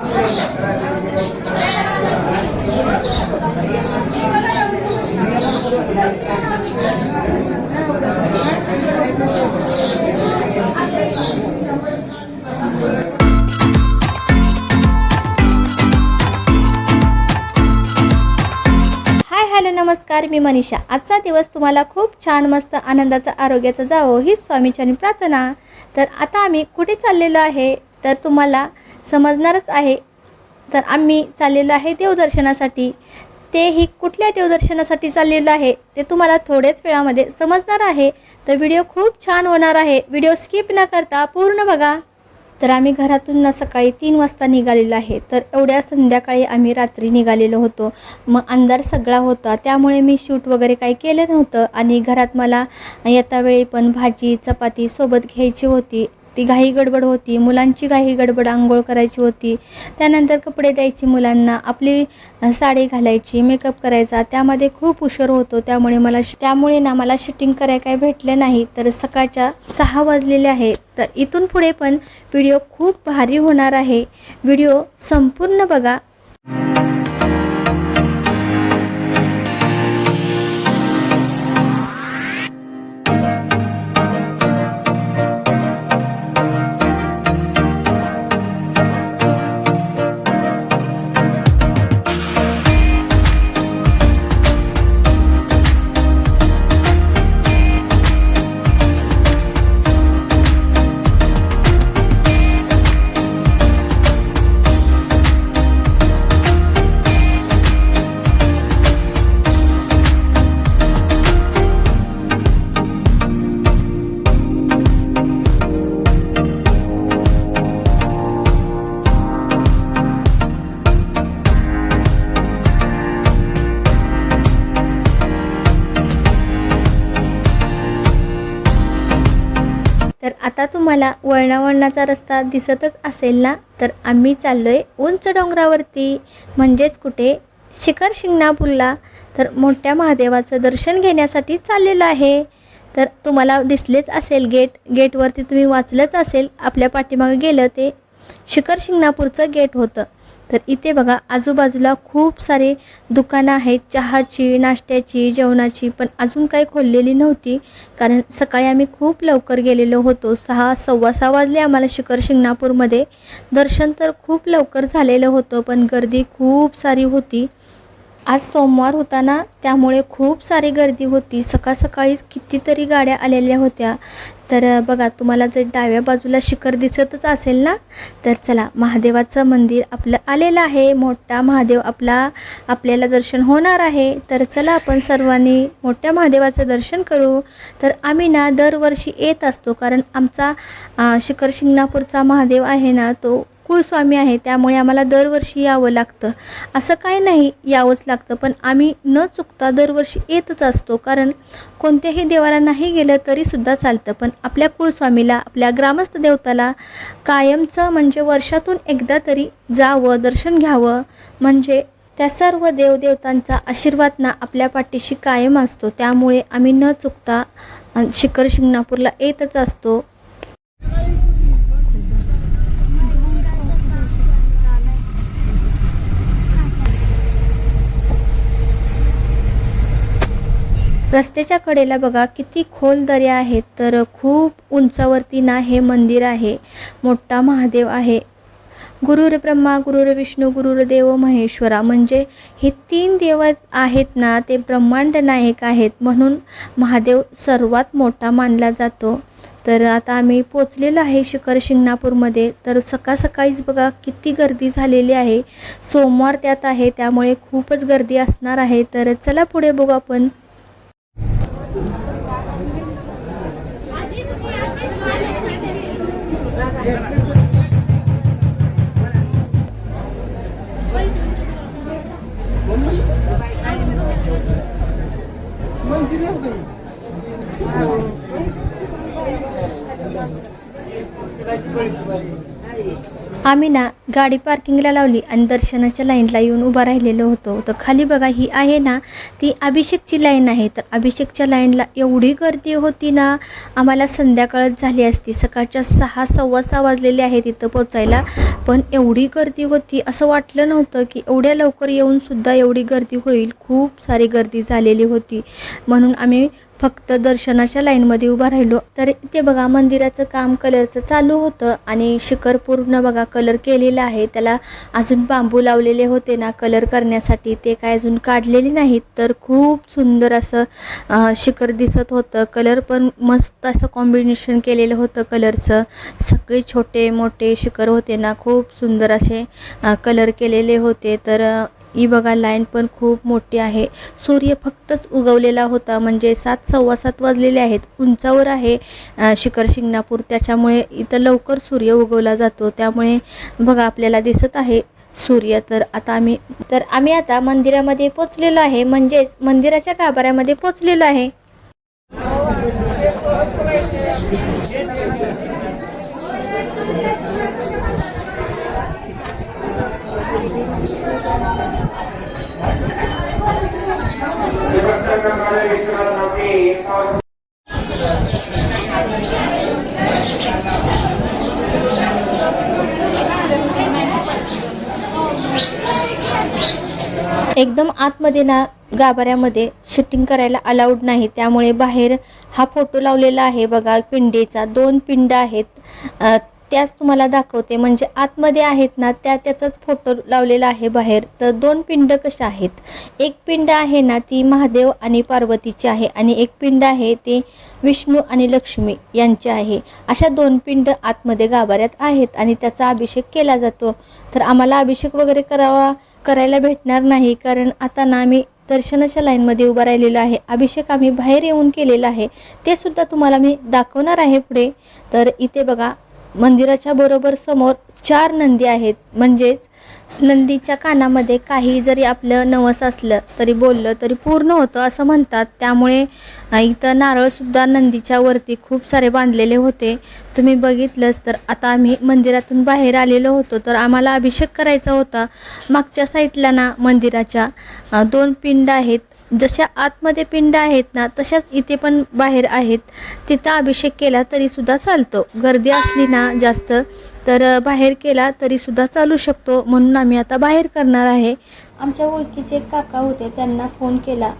Hi hello नमस्कार मी मनीषा. आजचा दिवस तुम्हाला खूप छान मस्त आनंदाचा आरोग्याचा जावो ही स्वामीचरणी प्रार्थना. तर आता आम्ही कुठे चाललेलो आहे? तर तुम्हाला समजणारच आहे. तर आम्ही चाललेलो आहे देवदर्शनासाठी. तेही कुठल्या देवदर्शनासाठी चाललेलं आहे ते तुम्हाला थोड्याच वेळामध्ये समजणार आहे. तर व्हिडिओ खूप छान होणार आहे. व्हिडिओ स्किप न करता पूर्ण बघा. तर आम्ही घरातून ना सकाळी तीन वाजता निघालेलो आहे. तर एवढ्या संध्याकाळी आम्ही रात्री निघालेलो होतो. मग अंधार सगळा होता. त्यामुळे मी शूट वगैरे काही केलं नव्हतं. आणि घरात मला येता वेळी पण भाजी चपाती सोबत घ्यायची होती. ती घाई गडबड होती मुलांची घाई गडबड आंघोळ करायची होती. त्यानंतर कपडे द्यायची मुलांना आपली साडी घालायची मेकअप करायचा. त्यामध्ये खूप उशीर होतो त्यामुळे मला त्यामुळे ना मला शूटिंग करायला काही भेटलं नाही. तर सकाळच्या सहा वाजलेले आहे. तर इथून पुढे पण व्हिडिओ खूप भारी होणार आहे. व्हिडिओ संपूर्ण बघा. आता तुम्हाला वळणावळणाचा रस्ता दिसतच असेल ना? तर आम्ही चाललो आहे उंच डोंगरावरती. म्हणजेच कुठे? शिखर शिंगणापूरला. तर मोठ्या महादेवाचं दर्शन घेण्यासाठी चाललेलं आहे. तर तुम्हाला दिसलेच असेल गेट. गेटवरती तुम्ही वाचलंच असेल. आपल्या पाठीमागं गेलं ते. शिखर शिंगणापूरचं गेट होतं. तर इथे बघा आजूबाजूला खूप सारे दुकानं आहेत चहाची नाश्त्याची जेवणाची पण अजून काही खोललेली नव्हती. कारण सकाळी आम्ही खूप लवकर गेलेलो होतो. सहा सव्वा सहा वाजले आम्हाला शिखर शिंगणापूरमध्ये. दर्शन तर खूप लवकर झालेलं होतं पण गर्दी खूप सारी होती. आज सोमवार होता ना त्यामुळे खूप सारी गर्दी होती. सकाळ सकाळीच कितीतरी गाड्या आलेल्या होत्या. तर बघा तुम्हाला जर डाव्या बाजूला शिखर दिसतच असेल ना तर चला महादेवाचं मंदिर आपलं आलेलं आहे. मोठा महादेव आपला आपल्याला दर्शन होणार आहे. तर चला आपण सर्वांनी मोठ्या महादेवाचं दर्शन करू. तर आम्ही ना दरवर्षी येत असतो कारण आमचा शिखर शिंगणापूरचा महादेव आहे ना तो कुळस्वामी आहे त्यामुळे आम्हाला दरवर्षी यावं लागतं. असं काय नाही यावंच लागतं. पण आम्ही न चुकता दरवर्षी येतच असतो. कारण कोणत्याही देवाला नाही गेलं तरीसुद्धा चालतं. पण आपल्या कुळस्वामीला आपल्या ग्रामस्थ देवताला कायमचं म्हणजे वर्षातून एकदा तरी जावं दर्शन घ्यावं. म्हणजे त्या सर्व देवदेवतांचा आशीर्वाद ना आपल्या पाठीशी कायम असतो. त्यामुळे आम्ही न चुकता शिखर शिंगणापूरला येतच असतो. रस्त्याच्या कडेला बघा किती खोल दऱ्या आहेत तर खूप उंचावरती ना हे मंदिर आहे. मोठा महादेव आहे. गुरुर ब्रह्मा गुरुर विष्णू गुरुर देव महेश्वरा म्हणजे हे तीन देव आहेत ना ते ब्रह्मांड नायक आहेत म्हणून महादेव सर्वात मोठा मानला जातो. तर आता आम्ही पोचलेलो आहे शिखर शिंगणापूरमध्ये. तर सकाळ सकाळीच बघा किती गर्दी झालेली आहे. सोमवार त्यात आहे त्यामुळे खूपच गर्दी असणार आहे. तर चला पुढे बघू आपण. आम्ही ना गाडी पार्किंगला लावली आणि दर्शनाच्या लाईनला येऊन उभा राहिलेलो होतो. तर खाली बघा ही आहे ना ती अभिषेकची लाईन आहे. तर अभिषेकच्या लाईनला एवढी गर्दी होती ना आम्हाला संध्याकाळच झाली असती. सकाळच्या सहा सव्वा सहा वाजलेले आहे तिथं पोचायला पण एवढी गर्दी होती असं वाटलं नव्हतं की एवढ्या लवकर येऊनसुद्धा एवढी गर्दी होईल. खूप सारी गर्दी झालेली होती. म्हणून आम्ही फक्त दर्शनाच्या लाईनमध्ये उभा राहिलो तर इथे बघा मंदिराचं काम कलरचं चालू होतं आणि शिखर पूर्ण बघा कलर केलेलं आहे. त्याला अजून बांबू लावलेले होते ना कलर करण्यासाठी ते काय अजून काढलेले नाहीत. तर खूप सुंदर असं शिखर दिसत होतं. कलर पण मस्त असं कॉम्बिनेशन केलेलं होतं कलरचं. सगळे छोटे मोठे शिखर होते ना खूप सुंदर असे कलर केलेले होते. तर ही बघा लाईन पण खूप मोठी आहे. सूर्य फक्तच उगवलेला होता म्हणजे सात सव्वा सात वाजलेले आहेत. उंचावर आहे शिखर शिंगणापूर. त्याच्यामुळे इथं लवकर सूर्य उगवला जातो. त्यामुळे बघा आपल्याला दिसत आहे सूर्य. तर आता आम्ही तर आम्ही आता मंदिरामध्ये पोचलेलो आहे. म्हणजेच मंदिराच्या गाभाऱ्यामध्ये पोचलेलो आहे. एकदम आतमध्ये ना गाभाऱ्यामध्ये शूटिंग करायला अलाउड नाही. त्यामुळे बाहेर हा फोटो लावलेला आहे बघा पिंडीचा. दोन पिंड आहेत. त्याच तुम्हाला दाखवते. म्हणजे आतमध्ये आहेत ना त्या त्याचाच फोटो लावलेला आहे बाहेर. तर दोन पिंड कशा आहेत? एक पिंड आहे ना ती महादेव आणि पार्वतीची आहे. आणि एक पिंड आहे ते विष्णू आणि लक्ष्मी यांचे आहे. अशा दोन पिंड आतमध्ये गाभाऱ्यात आहेत आणि त्याचा अभिषेक केला जातो. तर आम्हाला अभिषेक वगैरे करावा करायला भेटणार नाही. कारण आता ना आम्ही दर्शनाच्या लाईनमध्ये उभा राहिलेलो आहे. अभिषेक आम्ही बाहेर येऊन केलेला आहे. ते सुद्धा तुम्हाला मी दाखवणार आहे पुढे. तर इथे बघा मंदिराच्या बरोबर समोर चार नंदी आहेत. म्हणजेच नंदीच्या कानामध्ये काही जरी आपलं नवस असलं तरी बोललं तरी पूर्ण होतं असं म्हणतात. त्यामुळे इथं नारळसुद्धा नंदीच्या वरती खूप सारे बांधलेले होते. तुम्ही बघितलंच तर आता आम्ही मंदिरातून बाहेर आलेलो होतो तर आम्हाला अभिषेक करायचा होता. मागच्या साईडला ना मंदिराच्या दोन पिंड आहेत. जशा आतमध्ये पिंड आहेत ना तशाच इथे पण बाहेर आहेत. तिथं अभिषेक केला तरी सुद्धा चालतो. गर्दी असली ना जास्त तर बाहेर केला तरी सुद्धा चालू शकतो. म्हणून आम्ही आता बाहेर करणार आहे. आमच्या ओळखीचे काका होते त्यांना फोन केला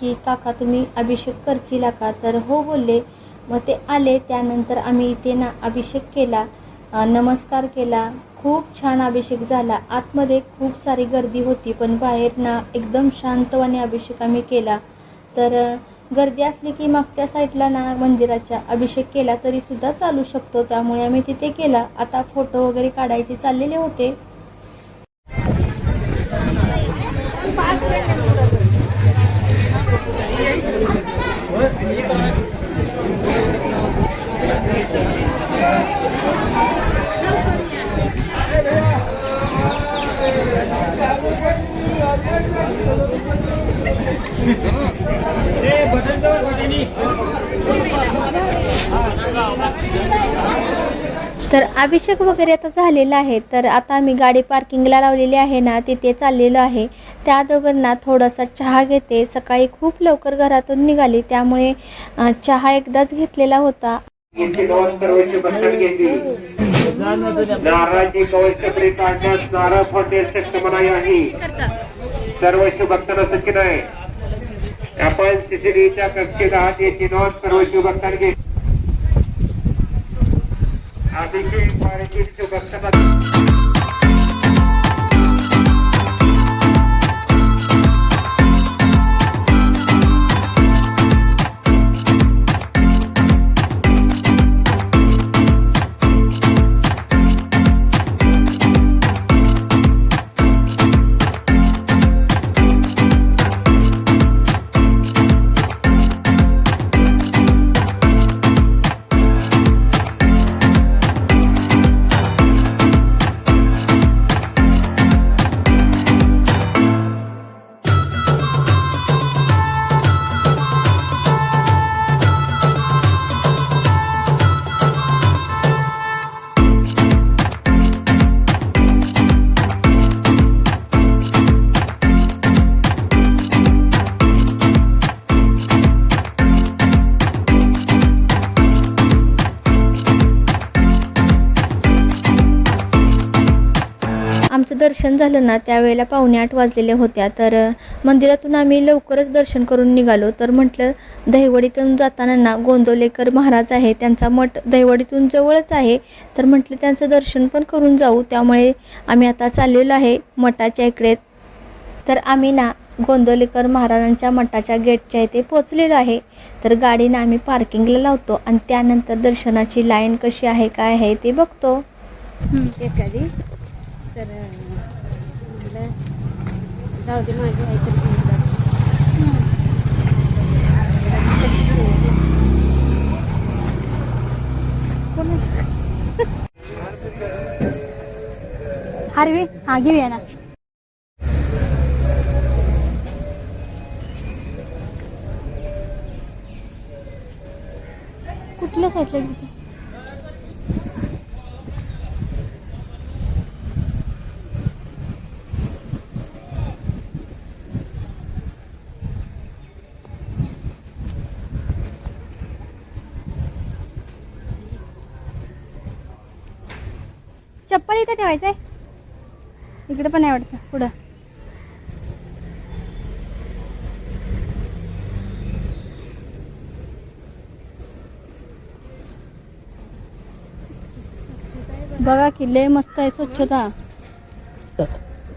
की काका तुम्ही अभिषेक करशील का? तर हो बोलले. मग ते आले. त्यानंतर आम्ही इथे ना अभिषेक केला. नमस्कार केला. खूप छान अभिषेक झाला. आतमध्ये खूप सारी गर्दी होती पण बाहेर ना एकदम शांतवाने अभिषेक आम्ही केला. तर गर्दी असली की मागच्या साईडला ना मंदिराच्या अभिषेक केला तरी सुद्धा चालू शकतो. त्यामुळे आम्ही तिथे केला. आता फोटो वगैरे काढायचे चाललेले होते. अभिषेक वगैरे आता झालेला आहे. तर आता आम्ही गाडी पार्किंगला लावलेली आहे ना तिथे चाललेलो आहे. त्या दोघांना थोडासा चहा घेते. सकाळी खूप लवकर घरातून निघाली. त्यामुळे चहा एकदाच घेतलेला होता. सर्व नोंद सर्वोच्च आहे. भक्तांना सूचना आहे. आपण सीसीटीव्हीच्या कक्षेत आहात याची नोंद सर्व शिवभक्तांनी घेतली अभिषेक पारिजित भक्तांना आमचं दर्शन झालं ना त्यावेळेला पावणे आठ वाजलेल्या होत्या. तर मंदिरातून आम्ही लवकरच दर्शन करून निघालो. तर म्हटलं दहिवडीतून जाताना ना गोंदवलेकर महाराज आहे त्यांचा मठ दहिवडीतून जवळच आहे. तर म्हटलं त्यांचं दर्शन पण करून जाऊ. त्यामुळे आम्ही आता चाललेलो आहे मठाच्या इकडे. तर आम्ही ना गोंदवलेकर महाराजांच्या मठाच्या गेटच्या इथे पोचलेलो आहे. तर गाडीनं आम्ही पार्किंगला लावतो आणि त्यानंतर दर्शनाची लाईन कशी आहे काय आहे ते बघतो. एखादी तर जाऊ दे माझी आहे तर घेऊन हा घेऊया ना. कुठल्या साईडला चप्पल इथं ठेवायचं आहे इकडे पण आहे वाटतं पुढं. बघा की लय मस्त आहे स्वच्छता.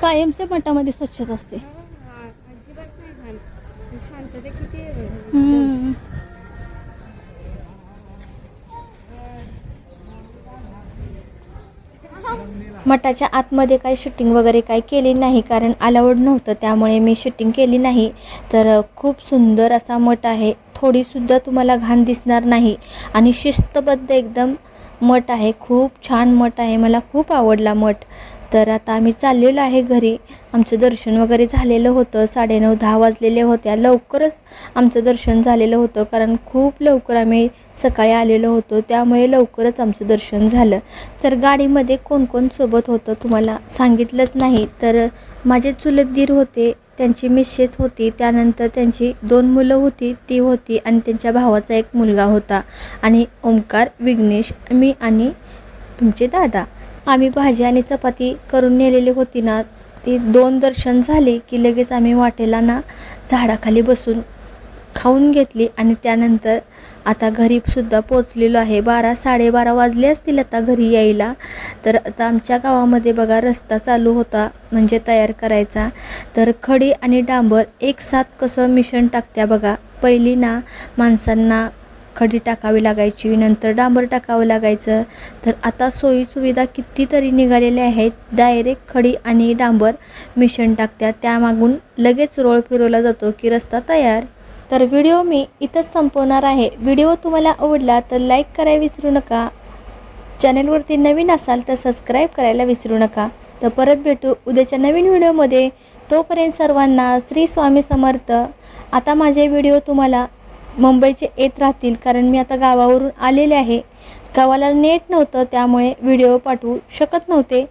कायमच्या मठामध्ये स्वच्छता असते. हा, शांतता किती मठाच्या आतमध्ये काही शूटिंग वगैरे काही केली नाही कारण अलाउड नव्हतं. त्यामुळे मी शूटिंग केली नाही. तर खूप सुंदर असा मठ आहे. थोडीसुद्धा तुम्हाला घाण दिसणार नाही. आणि शिस्तबद्ध एकदम मठ आहे. खूप छान मठ आहे. मला खूप आवडला मठ. तर आता आम्ही चाललेलो आहे घरी. आमचं दर्शन वगैरे झालेलं होतं. साडेनऊ दहा वाजलेले होत्या लवकरच आमचं दर्शन झालेलं होतं कारण खूप लवकर आम्ही सकाळी आलेलो होतो. त्यामुळे लवकरच आमचं दर्शन झालं. तर गाडीमध्ये कोण कोण सोबत होतं तुम्हाला सांगितलंच नाही. तर माझे चुलत दीर होते त्यांची मिसेस होती त्यानंतर त्यांची दोन मुलं होती ती होती आणि त्यांच्या भावाचा एक मुलगा होता. आणि ओंकार विघ्नेश मी आणि तुमचे दादा. आम्ही भाजी आणि चपाती करून नेलेली होती ना ती दोन दर्शन झाले की लगेच आम्ही वाटेला ना झाडाखाली बसून खाऊन घेतली आणि त्यानंतर आता घरीसुद्धा पोचलेलो आहे. बारा साडेबारा वाजले असतील आता घरी यायला. तर आता आमच्या गावामध्ये बघा रस्ता चालू होता म्हणजे तयार करायचा. तर खडी आणि डांबर एक साथ कसं मिश्रण टाकत्या बघा. पहिली ना माणसांना खडी टाकावी लागायची नंतर डांबर टाकावं लागायचं. तर आता सोयीसुविधा कितीतरी निघालेल्या आहेत. डायरेक्ट खडी आणि डांबर मिश्रण टाकत्या त्यामागून लगेच रोळ फिरवला जातो की रस्ता तयार. तर व्हिडिओ मी इथंच संपवणार आहे. व्हिडिओ तुम्हाला आवडला तर लाईक करायला विसरू नका. चॅनलवरती नवीन असाल तर सबस्क्राईब करायला विसरू नका. तर परत भेटू उद्याच्या नवीन व्हिडिओमध्ये. तोपर्यंत सर्वांना श्री स्वामी समर्थ. आता माझे व्हिडिओ तुम्हाला मुंबईचे येत राहतील. कारण मी आता गावावरून आलेले आहे. गावाला नेट नव्हतं त्यामुळे व्हिडिओ पाठवू शकत नव्हते.